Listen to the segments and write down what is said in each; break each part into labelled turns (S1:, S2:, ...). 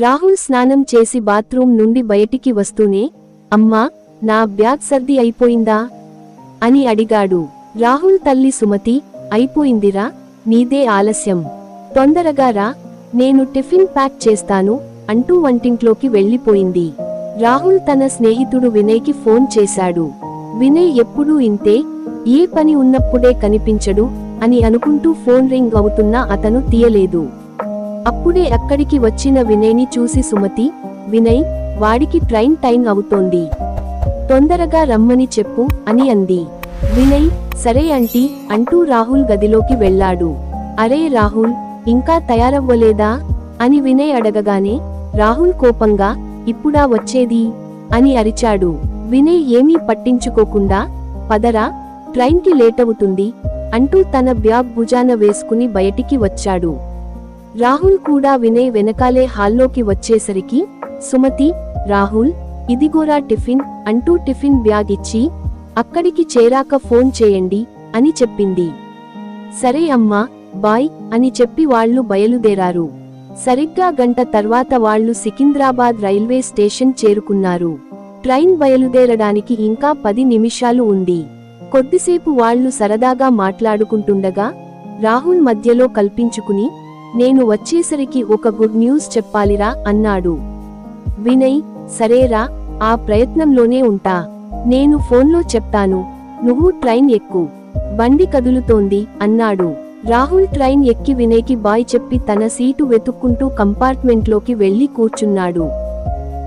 S1: రాహుల్ స్నానం చేసి బాత్రూం నుండి బయటికి వస్తూనే అమ్మా నా బ్యాగ్ సర్ది అయిపోయిందా? అని అడిగాడు. రాహుల్ తల్లి సుమతి అయిపోయిందిరా నీదే ఆలస్యం. తొందరగా రా నేను టిఫిన్ ప్యాక్ చేస్తాను అంటూ వంటింట్లోకి వెళ్ళిపోయింది. రాహుల్ తన స్నేహితుడు వినయ్కి ఫోన్ చేశాడు. వినయ్ ఎప్పుడూ ఇంతే ఏ పని ఉన్నప్పుడే కనిపించడు అని అనుకుంటూ ఫోన్ రింగ్ అవుతున్నా అతను తీయలేదు. అప్పుడే అక్కడికి వచ్చిన వినయ్ని చూసి సుమతి వినయ్ వాడికి ట్రైన్ టైం అవుతోంది. తొందరగా రమ్మని చెప్పు అని అంది. వినయ్ సరే అంటీ అంటూ రాహుల్ గదిలోకి వెళ్ళాడు. అరే రాహుల్ ఇంకా తయారవ్వలేదా? అని వినయ్ అడగగానే రాహుల్ కోపంగా ఇప్పుడా వచ్చేది? అని అరిచాడు. వినయ్ ఏమీ పట్టించుకోకుండా పదరా ట్రైన్కి లేటవుతుంది అంటూ తన బ్యాగ్ భుజాన వేసుకుని బయటికి వచ్చాడు. రాహుల్ కూడా వినయ్ వెనకాలే హాల్లోకి వచ్చేసరికి సుమతి రాహుల్ ఇదిగోరా టిఫిన్ అంటూ టిఫిన్ బ్యాగ్ ఇచ్చి అక్కడికి చేరాక ఫోన్ చేయండి అని చెప్పింది. సరే అమ్మా బాయ్ అని చెప్పి వాళ్ళు బయలుదేరారు. సరిగ్గా గంట తర్వాత వాళ్ళు సికింద్రాబాద్ రైల్వే స్టేషన్ చేరుకున్నారు. ట్రైన్ బయలుదేరడానికి ఇంకా పది నిమిషాలు ఉంది. కొద్దిసేపు వాళ్ళు సరదాగా మాట్లాడుకుంటుండగా రాహుల్ మధ్యలో కల్పించుకుని నేను వచ్చేసరికి ఒక గుడ్ న్యూస్ చెప్పాలిరా అన్నాడు. వినయ్ సరేరా ఆ ప్రయత్నంలోనే ఉంటా. నేను ఫోన్లో చెప్తాను. నువ్వు ట్రైన్ ఎక్కు. బండి కదులుతోంది అన్నాడు. రాహుల్ ట్రైన్ ఎక్కి వినయ్కి బాయ్ చెప్పి తన సీటు వెతుక్కుంటూ కంపార్ట్మెంట్లోకి వెళ్ళి కూర్చున్నాడు.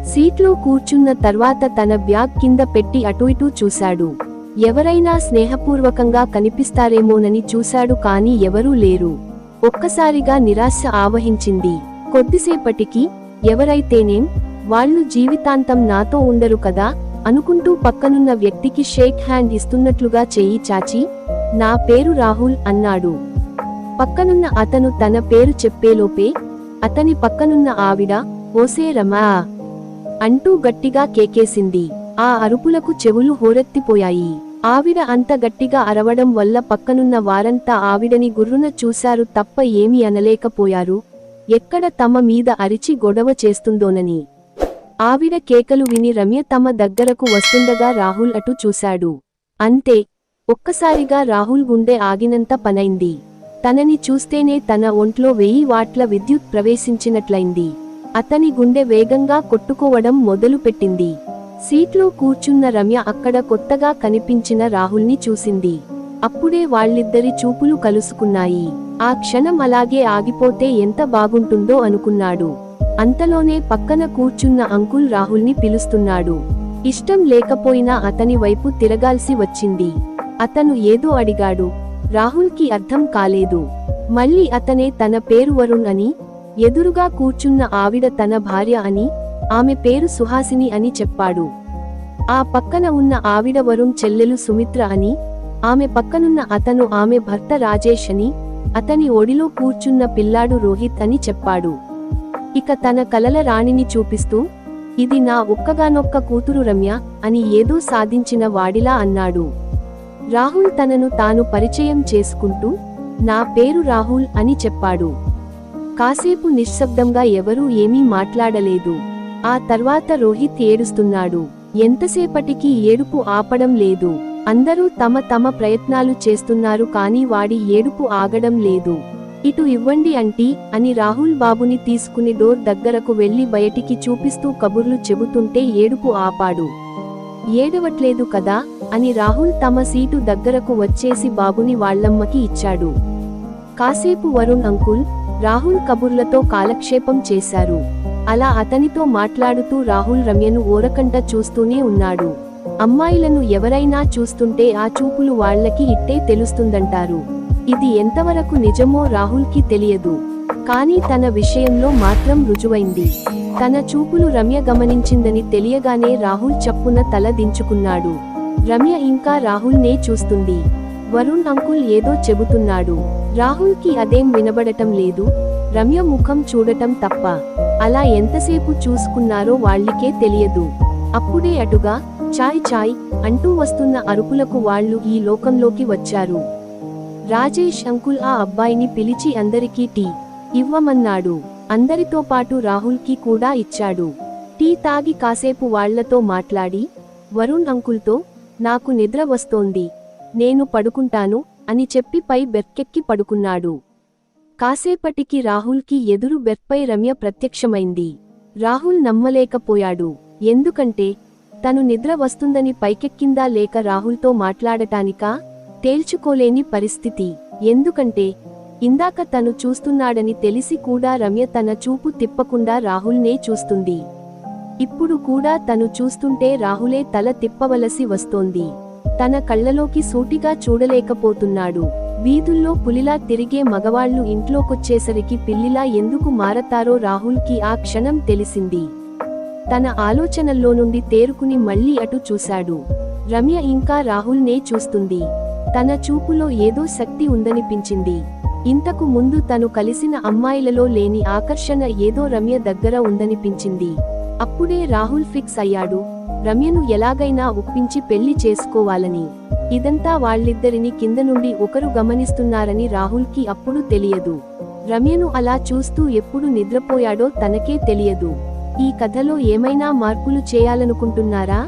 S1: సీట్లో కూర్చున్న తర్వాత తన బ్యాగ్ కింద పెట్టి అటు ఇటూ చూశాడు. ఎవరైనా స్నేహపూర్వకంగా కనిపిస్తారేమోనని చూశాడు కాని ఎవరూ లేరు. ఒక్కసారిగా నిరాశ ఆవహించింది. కొద్దిసేపటికి ఎవరైతేనేం వాళ్ళు జీవితాంతం నాతో ఉండరు కదా అనుకుంటూ పక్కనున్న వ్యక్తికి షేక్ హ్యాండ్ ఇస్తున్నట్లుగా చెయ్యి చాచి నా పేరు రాహుల్ అన్నాడు. పక్కనున్న అతను తన పేరు చెప్పేలోపే అతని పక్కనున్న ఆవిడ ఓసే రమా అంటూ గట్టిగా కేకేసింది. ఆ అరుపులకు చెవులు హోరెత్తిపోయాయి. ఆవిడ అంత గట్టిగా అరవడం వల్ల పక్కనున్న వారంతా ఆవిడని గుర్రున చూశారు తప్ప ఏమీ అనలేకపోయారు. ఎక్కడ తమ మీద అరిచి గొడవ చేస్తుందోనని. ఆవిడ కేకలు విని రమ్య తమ దగ్గరకు వస్తుండగా రాహుల్ అటు చూశాడు. అంతే ఒక్కసారిగా రాహుల్ గుండె ఆగినంత పనైంది. తనని చూస్తేనే తన ఒంట్లో వెయ్యి వాట్ల విద్యుత్ ప్రవేశించినట్లయింది. అతని గుండె వేగంగా కొట్టుకోవడం మొదలుపెట్టింది. సీట్లో కూర్చున్న రమ్య అక్కడ కొత్తగా కనిపించిన రాహుల్ని చూసింది. అప్పుడే వాళ్ళిద్దరి చూపులు కలుసుకున్నాయి. ఆ క్షణం అలాగే ఆగిపోతే ఎంత బాగుంటుందో అనుకున్నాడు. అంతలోనే పక్కన కూర్చున్న అంకుల్ రాహుల్ని పిలుస్తున్నాడు. ఇష్టం లేకపోయినా అతని వైపు తిరగాల్సి వచ్చింది. అతను ఏదో అడిగాడు. రాహుల్కి అర్థం కాలేదు. మళ్ళీ అతనే తన పేరు వరుణ్ అని ఎదురుగా కూర్చున్న ఆవిడ తన భార్య అని ఆమె పేరు సుహాసిని అని చెప్పాడు. ఆ పక్కన ఉన్న ఆవిడ వరుణ్ చెల్లెలు సుమిత్ర అని ఆమె పక్కనున్న అతను ఆమె భర్త రాజేష్ అని అతని ఒడిలో కూర్చున్న పిల్లాడు రోహిత్ అని చెప్పాడు. ఇక తన కలల రాణిని చూపిస్తూ ఇది నా ఒక్కగానొక్క కూతురు రమ్య అని ఏదో సాధించిన వాడిలా అన్నాడు. రాహుల్ తనను తాను పరిచయం చేసుకుంటూ నా పేరు రాహుల్ అని చెప్పాడు. కాసేపు నిశ్శబ్దంగా ఎవరూ ఏమీ మాట్లాడలేదు. ఆ తర్వాత రోహిత్ ఏడుస్తున్నాడు. ఎంతసేపటికి ఏడుపు ఆపడం లేదు. అందరూ తమ తమ ప్రయత్నాలు చేస్తున్నారు కానీ వాడి ఏడుపు ఆగడం లేదు. ఇటు ఇవ్వండి అంటీ అని రాహుల్ బాబుని తీసుకుని డోర్ దగ్గరకు వెళ్ళి బయటికి చూపిస్తూ కబుర్లు చెబుతుంటే ఏడుపు ఆపాడు. ఏడవట్లేదు కదా అని రాహుల్ తమ సీటు దగ్గరకు వచ్చేసి బాబుని వాళ్ళమ్మకి ఇచ్చాడు. కాసేపు వరుణ్ అంకుల్ రాహుల్ కబుర్లతో కాలక్షేపం చేశారు. అలా అతనితో మాట్లాడుతూ రాహుల్ రమ్యను ఓరకంట చూస్తూనే ఉన్నాడు. అమ్మాయిలను ఎవరైనా చూస్తుంటే ఆ చూపులు వాళ్ళకి ఇట్టే తెలుస్తుందంటారు. ఇది ఎంతవరకు నిజమో రాహుల్కి తెలియదు. కానీ తన విషయంలో మాత్రం రుజువైంది. తన చూపులు రమ్య గమనించిందని తెలియగానే రాహుల్ చప్పున తల దించుకున్నాడు. రమ్య ఇంకా రాహుల్నే చూస్తుంది. వరుణ్ అంకుల్ ఏదో చెబుతున్నాడు. రాహుల్కి అదేం వినబడటం లేదు. రమ్య ముఖం చూడటం తప్ప. అలా ఎంతసేపు చూసుకున్నారో వాళ్ళకే తెలియదు. అప్పుడే అటుగా చాయ్ చాయ్ అంటూ వస్తున్న అరుపులకు వాళ్ళు ఈ లోకంలోకి వచ్చారు. రాజేష్ అంకుల్ ఆ అబ్బాయిని పిలిచి అందరికీ టీ ఇవ్వమన్నాడు. అందరితో పాటు రాహుల్కి కూడా ఇచ్చాడు. టీ తాగి కాసేపు వాళ్ళతో మాట్లాడి వరుణ్ అంకుల్తో నాకు నిద్ర వస్తోంది. నేను పడుకుంటాను అని చెప్పి పై బెర్కెక్కి పడుకున్నాడు. కాసేపటికి రాహుల్కి ఎదురు బెర్పై రమ్య ప్రత్యక్షమైంది. రాహుల్ నమ్మలేకపోయాడు. ఎందుకంటే తను నిద్ర వస్తుందని పైకెక్కిందా లేక రాహుల్తో మాట్లాడటానికా? తేల్చుకోలేని పరిస్థితి. ఎందుకంటే ఇందాక తను చూస్తున్నాడని తెలిసి కూడా రమ్య తన చూపు తిప్పకుండా రాహుల్నే చూస్తుంది. ఇప్పుడు కూడా తను చూస్తుంటే రాహులే తల తిప్పవలసి వస్తోంది. తన కళ్ళలోకి సూటిగా చూడలేకపోతున్నాడు. వీధుల్లో పులిలా తిరిగే మగవాళ్ళు ఇంట్లోకొచ్చేసరికి పిల్లిలా ఎందుకు మారతారో రాహుల్కి ఆ క్షణం తెలిసింది. తన ఆలోచనల్లో నుండి తేరుకుని మళ్ళీ అటు చూశాడు. రమ్య ఇంకా రాహుల్నే చూస్తుంది. తన చూపులో ఏదో శక్తి ఉందనిపించింది. ఇంతకు ముందు తను కలిసిన అమ్మాయిలలో లేని ఆకర్షణ ఏదో రమ్య దగ్గర ఉందనిపించింది. అప్పుడే రాహుల్ ఫిక్స్ అయ్యాడు. రమ్యను ఎలాగైనా ఒప్పించి పెళ్ళి చేసుకోవాలని. ఇదంతా వాళ్ళిద్దరిని కింద నుండి ఒకరు గమనిస్తున్నారని రాహుల్కి అప్పుడు తెలియదు. రమ్యను అలా చూస్తూ ఎప్పుడు నిద్రపోయాడో తనకే తెలియదు. ఈ కథలో ఏమైనా మార్పులు చేయాలనుకుంటున్నారా?